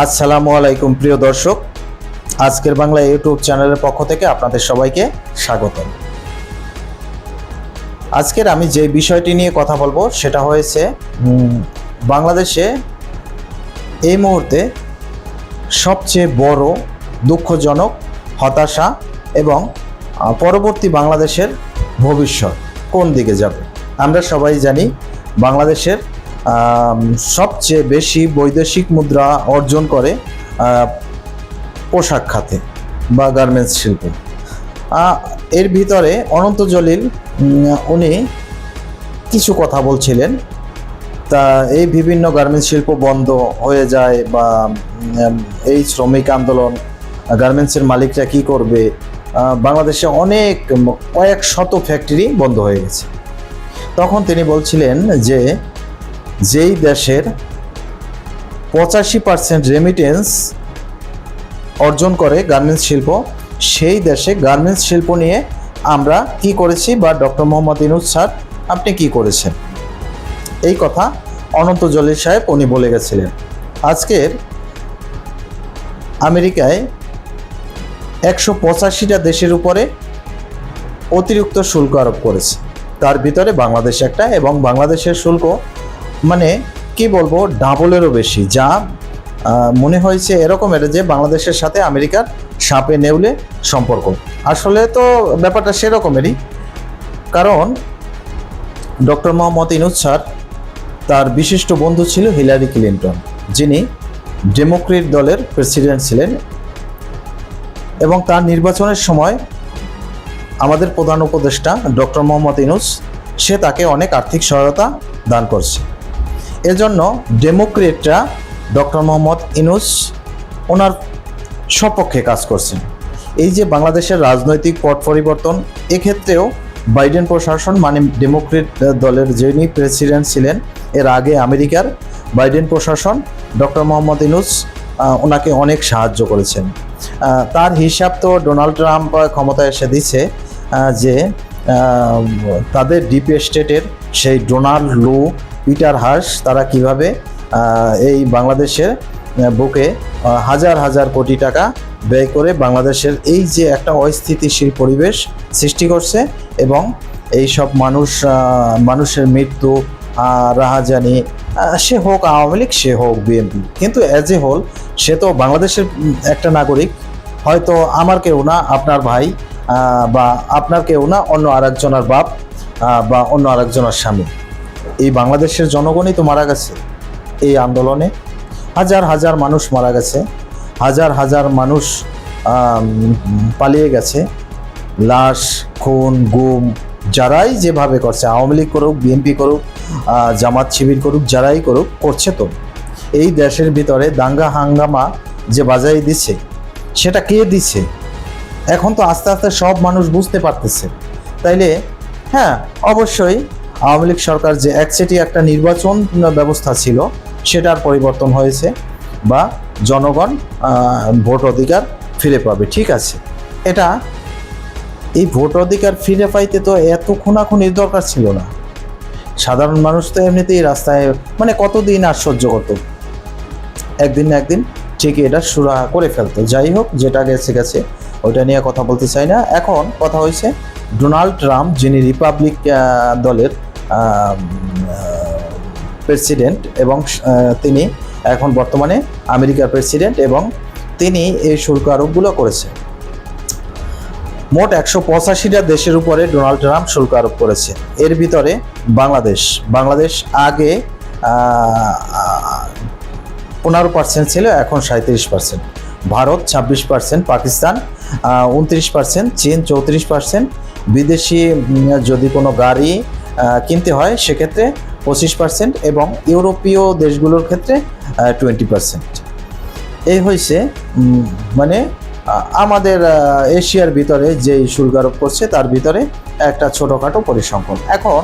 আসসালামু আলাইকুম, প্রিয় দর্শক। আজকের বাংলা ইউটিউব চ্যানেলের পক্ষ থেকে আপনাদের সবাইকে স্বাগতম। আজকের আমি যে বিষয়টি নিয়ে কথা বলব, সেটা হয়েছে বাংলাদেশে এই মুহূর্তে সবচেয়ে বড় দুঃখজনক হতাশা এবং পরবর্তী বাংলাদেশের ভবিষ্যৎ কোন দিকে যাবে? আমরা সবাই জানি, বাংলাদেশের সবচেয়ে বেশি বৈদেশিক মুদ্রা অর্জন করে পোশাক খাতে বা গার্মেন্টস শিল্পে। এর ভিতরে অনন্ত জলিল উনি কিছু কথা বলছিলেন। তা এই বিভিন্ন গার্মেন্টস শিল্প বন্ধ হয়ে যায় বা এই শ্রমিক আন্দোলন গার্মেন্টসের মালিকরা কি করবে? বাংলাদেশে অনেক, কয়েক শত ফ্যাক্টরি বন্ধ হয়ে গেছে। তখন তিনি বলছিলেন যে যেই দেশের পঁচাশি পার্সেন্ট রেমিটেন্স অর্জন করে গার্মেন্টস শিল্প, সেই দেশে গার্মেন্টস শিল্প নিয়ে আমরা কি করেছি বা ডক্টর মোহাম্মদ ইনুজ স্যার, আপনি কি করেছেন? এই কথা অনন্ত জলিল সাহেব উনি বলে গেছিলেন। আজকের আমেরিকায় একশো পঁচাশিটা দেশের উপরে অতিরিক্ত শুল্ক আরোপ করেছে। তার ভিতরে বাংলাদেশ একটা এবং বাংলাদেশের শুল্ক মানে কি বলব ডাবলেরও বেশি। যা মনে হয়েছে এরকমের যে বাংলাদেশের সাথে আমেরিকার সাপে নেউলে সম্পর্ক। আসলে তো ব্যাপারটা সেরকমেরই। কারণ ডক্টর মোহাম্মদ ইনুজ স্যার, তার বিশিষ্ট বন্ধু ছিল হিলারি ক্লিন্টন। যিনি ডেমোক্রেট দলের প্রেসিডেন্ট ছিলেন এবং তার নির্বাচনের সময় আমাদের প্রধান উপদেষ্টা ডক্টর মোহাম্মদ ইনুস, সে তাকে অনেক আর্থিক সহায়তা দান করছে। এজন্য ডেমোক্রেটরা ডক্টর মোহাম্মদ ইনুস ওনার সপক্ষে কাজ করছেন। এই যে বাংলাদেশের রাজনৈতিক পট পরিবর্তন এক্ষেত্রেও বাইডেন প্রশাসন মানে ডেমোক্রেট দলের যিনি প্রেসিডেন্ট ছিলেন এর আগে আমেরিকার বাইডেন প্রশাসন ডক্টর মোহাম্মদ ইনুস ওনাকে অনেক সাহায্য করেছেন। তার হিসাব তো ডোনাল্ড ট্রাম্প ক্ষমতায় এসে আহ, যে তাদের ডিপ স্টেটের সেই ডোনাল্ড লু পিটার হাস তারা কীভাবে এই বাংলাদেশের বুকে হাজার হাজার কোটি টাকা ব্যয় করে বাংলাদেশের এই যে একটা অস্থিতিশীল পরিবেশ সৃষ্টি করছে এবং এই সব মানুষ মানুষের মৃত্যু রাহাজানি সে হোক আওয়ামী লীগ, সে হোক বিএনপি। কিন্তু অ্যাজ এ হোল সে তো বাংলাদেশের একটা নাগরিক। হয়তো আমার কেউ না, আপনার ভাই বা আপনার কেউ না, অন্য আরেকজনের বাপ বা অন্য আরেকজনের স্বামী। এই বাংলাদেশের জনগণই তো মারা গেছে এই আন্দোলনে। হাজার হাজার মানুষ মারা গেছে, হাজার হাজার মানুষ পালিয়ে গেছে। লাশ, খুন, গুম, যারাই যেভাবে করছে, আওয়ামী লীগ করুক, বিএনপি করুক জামাত শিবির করুক, যারাই করুক, করছে তো। এই দেশের ভিতরে দাঙ্গা হাঙ্গামা যে বাজাই দিচ্ছে সেটা কে দিচ্ছে এখন তো আস্তে আস্তে সব মানুষ বুঝতে পারতেছে। তাইলে হ্যাঁ অবশ্যই আওয়ামী লীগ সরকার যে একচেটি একটা নির্বাচন ব্যবস্থা ছিল, সেটার পরিবর্তন হয়েছে বা জনগণ ভোট অধিকার ফিরে পাবে। ঠিক আছে। এটা, এই ভোট অধিকার ফিরে পাইতে তো এত খুনাখুনির দরকার ছিল না। সাধারণ মানুষ তো এমনিতেই রাস্তায় মানে কতদিন আর সহ্য করতো? একদিন না একদিন ঠিকই এটা সুরা করে ফেলতো। যাই হোক, যেটা গেছে গেছে, ওইটা নিয়ে কথা বলতে চাই না। এখন কথা হয়েছে ডোনাল্ড ট্রাম্প, যিনি রিপাবলিক দলের প্রেসিডেন্ট এবং তিনি এখন বর্তমানে আমেরিকার প্রেসিডেন্ট এবং তিনি এই শুল্ক আরোপগুলো করেছে মোট একশো পঁচাশিটা দেশের উপরে ডোনাল্ড ট্রাম্প শুল্ক আরোপ করেছে। এর ভিতরে বাংলাদেশ বাংলাদেশ আগে পনেরো পার্সেন্ট ছিল, এখন সাঁত্রিশ পার্সেন্ট ভারত ছাব্বিশ পার্সেন্ট পাকিস্তান উনত্রিশ পার্সেন্ট চীন চৌত্রিশ পার্সেন্ট বিদেশি যদি কোনো গাড়ি কিনতে হয়, সেক্ষেত্রে পঁচিশ পার্সেন্ট এবং ইউরোপীয় দেশগুলোর ক্ষেত্রে টোয়েন্টি পার্সেন্ট এই হয়েছে মানে আমাদের এশিয়ার ভিতরে যেই শুল্ক আরোপ করছে, তার ভিতরে একটা ছোটোখাটো পরিসংখ্যান। এখন,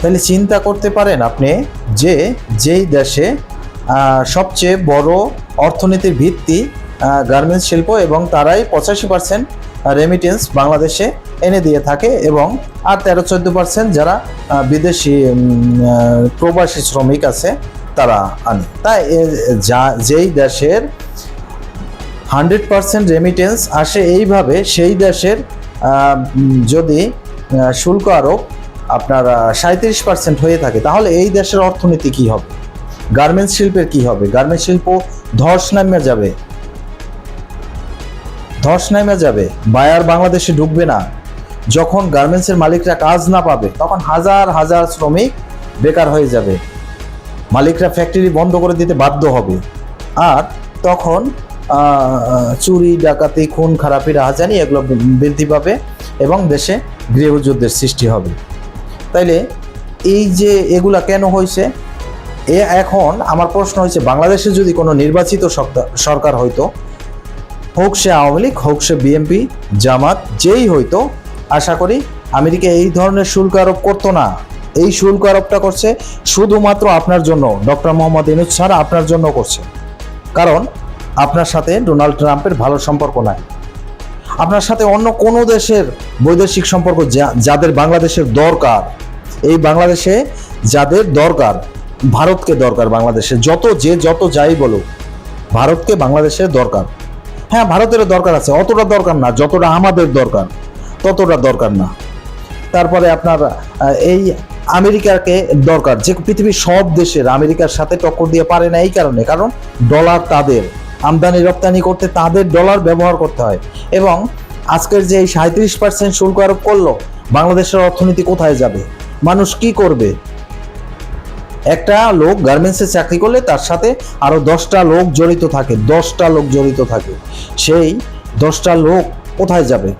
তাহলে চিন্তা করতে পারেন আপনি যে, যেই দেশে সবচেয়ে বড় অর্থনীতির ভিত্তি গার্মেন্টস শিল্প এবং তারাই পঁচাশি পার্সেন্ট রেমিটেন্স বাংলাদেশে এনে দিয়ে থাকে এবং আর তেরো চোদ্দ পার্সেন্ট যারা বিদেশি প্রবাসী শ্রমিক আছে, তারা আনে। তাই যা, যেই দেশের হান্ড্রেড পার্সেন্ট রেমিটেন্স আসে এইভাবে, সেই দেশের যদি শুল্ক আরোপ আপনার সাঁত্রিশ পার্সেন্ট হয়ে থাকে, তাহলে এই দেশের অর্থনীতি কি হবে? গার্মেন্টস শিল্পের কি হবে? গার্মেন্টস শিল্প ধস নামে যাবে। ধস নেমে যাবে, বায়ার বাংলাদেশে ঢুকবে না। যখন গার্মেন্টসের মালিকরা কাজ না পাবে, তখন হাজার হাজার শ্রমিক বেকার হয়ে যাবে। মালিকরা ফ্যাক্টরি বন্ধ করে দিতে বাধ্য হবে। আর তখন চুরি, ডাকাতি, খুন খারাপি রাহাজানি এগুলো বৃদ্ধি পাবে এবং দেশে গৃহযুদ্ধের সৃষ্টি হবে। তাইলে এই যে এগুলা কেন হয়েছে এ এখন আমার প্রশ্ন হয়েছে বাংলাদেশে যদি কোনো নির্বাচিত সরকার- হইতো হোক সে আওয়ামী লীগ, হোক সে বিএনপি জামাত, যেই হইতো, আশা করি আমেরিকা এই ধরনের শুল্ক আরোপ করতো না। এই শুল্ক আরোপটা করছে শুধুমাত্র আপনার জন্য, ডক্টর মোহাম্মদ ইনুজ ছাড়া আপনার জন্য করছে। কারণ আপনার সাথে ডোনাল্ড ট্রাম্পের ভালো সম্পর্ক নাই। আপনার সাথে অন্য কোনো দেশের বৈদেশিক সম্পর্ক যাদের বাংলাদেশের দরকার, এই বাংলাদেশে যাদের দরকার, ভারতকে দরকার বাংলাদেশে, যত যে যত যাই বলুক, ভারতকে বাংলাদেশের দরকার। হ্যাঁ ভারতের দরকার আছে। অতটা দরকার না, যতটা আমাদের দরকার, ততটা দরকার না। তারপরে আপনার এই আমেরিকাকে দরকার। যে পৃথিবীর সব দেশের আমেরিকার সাথে টক্কর দিয়ে পারে না এই কারণে। কারণ ডলার তাদের, আমদানি রপ্তানি করতে তাদের ডলার ব্যবহার করতে হয়। এবং আজকের যে এই সাঁত্রিশ পার্সেন্ট শুল্ক আরোপ করল, বাংলাদেশের অর্থনীতি কোথায় যাবে? মানুষ কি করবে? একটা লোক গার্মেন্টসে চাকরি করলে তার সাথে আরও দশটা লোক জড়িত থাকে, দশটা লোক জড়িত থাকে। সেই দশটা লোক কোথায় যাবে?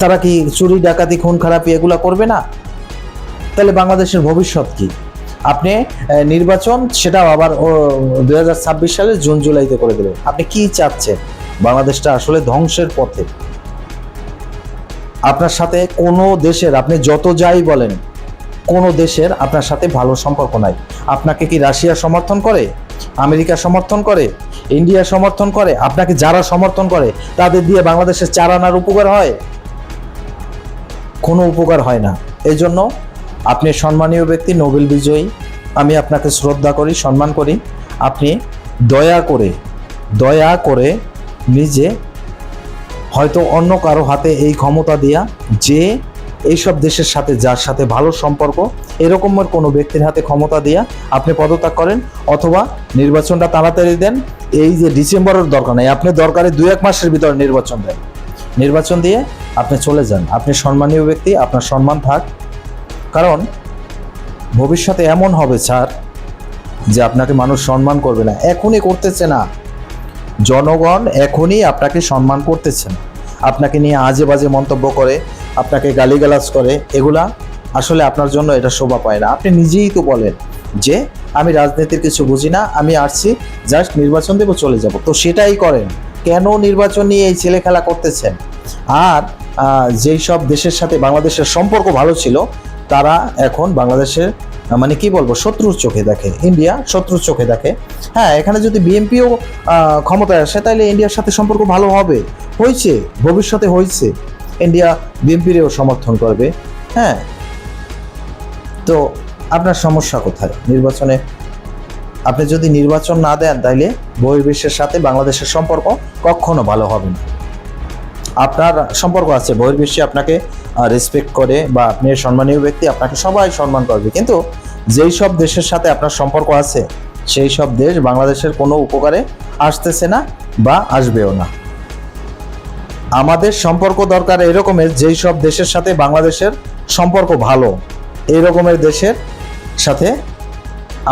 তারা কি চুরি, ডাকাতি, খুন, খারাপি এগুলা করবে না? তাহলে বাংলাদেশের ভবিষ্যৎ কি? আপনি নির্বাচন সেটাও আবার দু হাজার ছাব্বিশ সালে জুন, জুলাইতে করে দেবেন আপনি কি চাচ্ছেন? বাংলাদেশটা আসলে ধ্বংসের পথে। আপনার সাথে কোনো দেশের, আপনি যত যাই বলেন কোনো দেশের আপনার সাথে ভালো সম্পর্ক নাই। আপনাকে কি রাশিয়া সমর্থন করে? আমেরিকা সমর্থন করে? ইন্ডিয়া সমর্থন করে? আপনাকে যারা সমর্থন করে, তাদের দিয়ে বাংলাদেশের চার আনার উপকার হয়? কোনো উপকার হয় না। এই জন্য আপনি সম্মানীয় ব্যক্তি, নোবেল বিজয়ী। আমি আপনাকে শ্রদ্ধা করি, সম্মান করি। আপনি দয়া করে দয়া করে নিজে হয়তো অন্য কারও হাতে এই ক্ষমতা দিয়া যে এইসব দেশের সাথে যার সাথে ভালো সম্পর্ক, এরকমের কোনো ব্যক্তির হাতে ক্ষমতা দিয়া আপনি পদত্যাগ করেন অথবা নির্বাচনটা তাড়াতাড়ি দেন, এই যে ডিসেম্বরের দরকার নেই। আপনি দরকারে দু এক মাসের ভিতরে নির্বাচন দেন। নির্বাচন দিয়ে আপনি চলে যান। আপনি সম্মানীয় ব্যক্তি, আপনার সম্মান থাক। কারণ ভবিষ্যতে এমন হবে, স্যার, যে আপনাকে মানুষ সম্মান করবে না। এখনই করতেছে না। জনগণ এখনই আপনাকে সম্মান করতেছেন আপনাকে নিয়ে আজে বাজে মন্তব্য করে আপনাকে গালিগালাজ করে, এগুলা আসলে আপনার জন্য এটা শোভা পায় না। আপনি নিজেই তো বলেন যে, আমি রাজনীতির কিছু বুঝি না, আমি আসছি, জাস্ট নির্বাচন দেবো, চলে যাব। তো সেটাই করেন। কেন নির্বাচন নিয়ে এই ছেলে খেলা করতেছেন? আর যেই সব দেশের সাথে বাংলাদেশের সম্পর্ক ভালো ছিল, তারা এখন বাংলাদেশের মানে কি বলব, শত্রুর চোখে দেখে। ইন্ডিয়া শত্রুর চোখে দেখে। হ্যাঁ এখানে যদি বিএনপিও ক্ষমতায় আসে তাহলে ইন্ডিয়ার সাথে সম্পর্ক ভালো হবে। হয়েছে ভবিষ্যতে হয়েছে ইন্ডিয়া বিএনপিরও সমর্থন করবে হ্যাঁ? তো আপনার সমস্যা কোথায়? নির্বাচনে আপনি যদি নির্বাচন না দেন তাহলে বহির্বিশ্বের সাথে বাংলাদেশের সম্পর্ক কখনো ভালো হবে না। আপনার সম্পর্ক আছে, বহির্বিশ্বে আপনাকে রেসপেক্ট করে বা আপনি সম্মানীয় ব্যক্তি, আপনাকে সবাই সম্মান করবে। কিন্তু যেই সব দেশের সাথে আপনার সম্পর্ক আছে, সেই সব দেশ বাংলাদেশের কোনো উপকারে আসতেছে না বা আসবেও না। আমাদের সম্পর্ক দরকার এরকমের, যেই সব দেশের সাথে বাংলাদেশের সম্পর্ক ভালো এই রকমের দেশের সাথে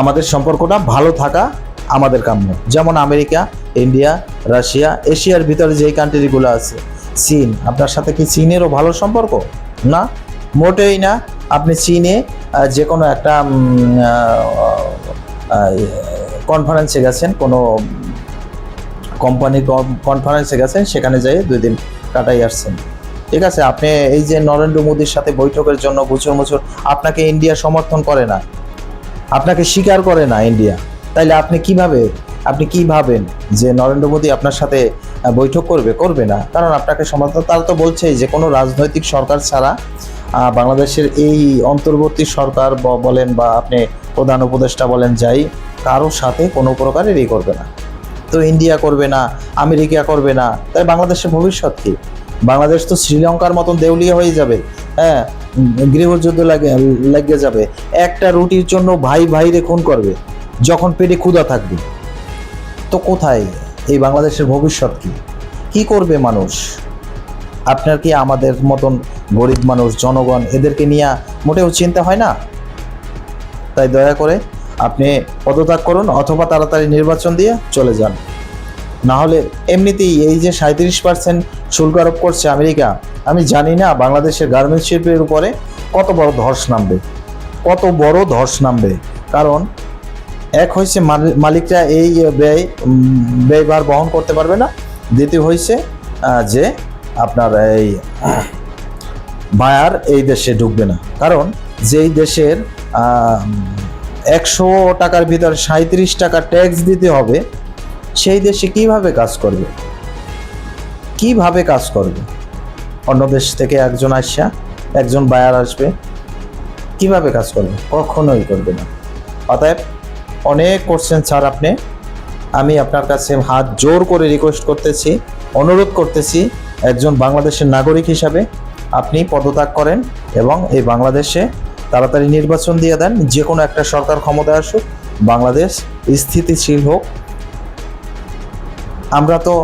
আমাদের সম্পর্কটা ভালো থাকা আমাদের কাম্য। যেমন আমেরিকা, ইন্ডিয়া, রাশিয়া, এশিয়ার ভিতরে যেই কান্ট্রিগুলো আছে। চীন, আপনার সাথে কি চীনেরও ভালো সম্পর্ক? না, মোটেই না। আপনি চীনে যে কোনো একটা কনফারেন্সে গেছেন, কোনো কোম্পানির কনফারেন্সে গেছেন, সেখানে যেয়ে দুই দিন কাটাই আসছেন। ঠিক আছে, আপনি এই যে নরেন্দ্র মোদীর সাথে বৈঠকের জন্য গুচুর মুচুর আপনাকে ইন্ডিয়া সমর্থন করে না, আপনাকে স্বীকার করে না ইন্ডিয়া, তাইলে আপনি কীভাবে, আপনি কি ভাবেন যে নরেন্দ্র মোদী আপনার সাথে বৈঠক করবে করবে না? কারণ আপনাকে সমর্থন, তারা তো বলছেই যে কোনো রাজনৈতিক সরকার ছাড়া বাংলাদেশের এই অন্তর্বর্তী সরকার বলেন বা আপনি প্রধান উপদেষ্টা বলেন যাই, কারোর সাথে কোনো প্রকারের প্রকারেরই করবে না। তো ইন্ডিয়া করবে না, আমেরিকা করবে না, তাই বাংলাদেশের ভবিষ্যৎ কি? বাংলাদেশ তো শ্রীলঙ্কার মতন দেউলিয়া হয়ে যাবে হ্যাঁ? গৃহযুদ্ধ লাগে, লেগে যাবে। একটা রুটির জন্য ভাই ভাইরে খুন করবে, যখন পেটে ক্ষুধা থাকবে। তো কোথায় এই বাংলাদেশের ভবিষ্যৎ কি? কি করবে মানুষ? আপনার কি আমাদের মতন গরিব মানুষ, জনগণ, এদেরকে নিয়ে মোটেও চিন্তা হয় না? তাই দয়া করে আপনি পদত্যাগ করুন অথবা তাড়াতাড়ি নির্বাচন দিয়ে চলে যান। না হলে এমনিতেই এই যে সাঁত্রিশ পার্সেন্ট শুল্ক আরোপ করছে আমেরিকা, আমি জানি না বাংলাদেশের গার্মেন্টস শিল্পের উপরে কত বড় ধস নামবে, কত বড় ধস নামবে। কারণ এক হয়েছে মালি- মালিকরা এই ব্যয় ব্যয়ভার বহন করতে পারবে না। দ্বিতীয় হয়েছে যে আপনার এই বায়ার এই দেশে ঢুকবে না। কারণ যেই দেশের একশো টাকার ভিতরে সাঁত্রিশ টাকা ট্যাক্স দিতে হবে। সেই দেশে কীভাবে কাজ করবে? কীভাবে কাজ করবে? অন্য দেশ থেকে একজন আসা একজন বায়ার আসবে। কীভাবে কাজ করবে? কখনোই করবে না। অতএব অনেক করছেন স্যার আপনি, আমি আপনার কাছে হাত জোর করে রিকোয়েস্ট করতেছি, অনুরোধ করতেছি একজন বাংলাদেশের নাগরিক হিসাবে আপনি পদত্যাগ করেন এবং এই বাংলাদেশে তাড়াতাড়ি নির্বাচন দিয়ে দেন। যে কোনো একটা সরকার ক্ষমতায় আসুক, বাংলাদেশ স্থিতিশীল হোক। আমরা তো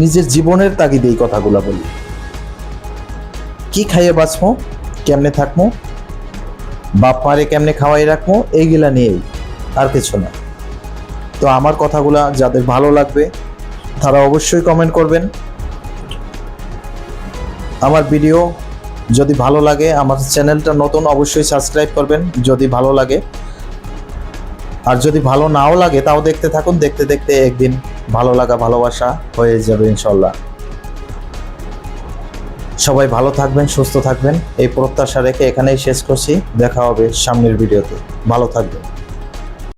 নিজের জীবনের তাগিদে এই কথাগুলো বলি। কি খাইয়ে বাঁচবো, কেমনে থাকব, বাপ মারে কেমনে খাওয়াই রাখব, এইগুলা নিয়েই আর কিছু না। তো আমার কথাগুলা যাদের ভালো লাগবে, তারা অবশ্যই কমেন্ট করবেন। আমার ভিডিও যদি ভালো লাগে আমার চ্যানেলটা নতুন অবশ্যই সাবস্ক্রাইব করবেন, যদি ভালো লাগে। আর যদি ভালো নাও লাগে, তাও দেখতে থাকুন, দেখতে দেখতে একদিন ভালো লাগা, ভালোবাসা হয়ে যাবে ইনশাল্লাহ। সবাই ভালো থাকবেন, সুস্থ থাকবেন, এই প্রত্যাশা রেখে এখানেই শেষ করছি। দেখা হবে সামনের ভিডিওতে। ভালো থাকবেন।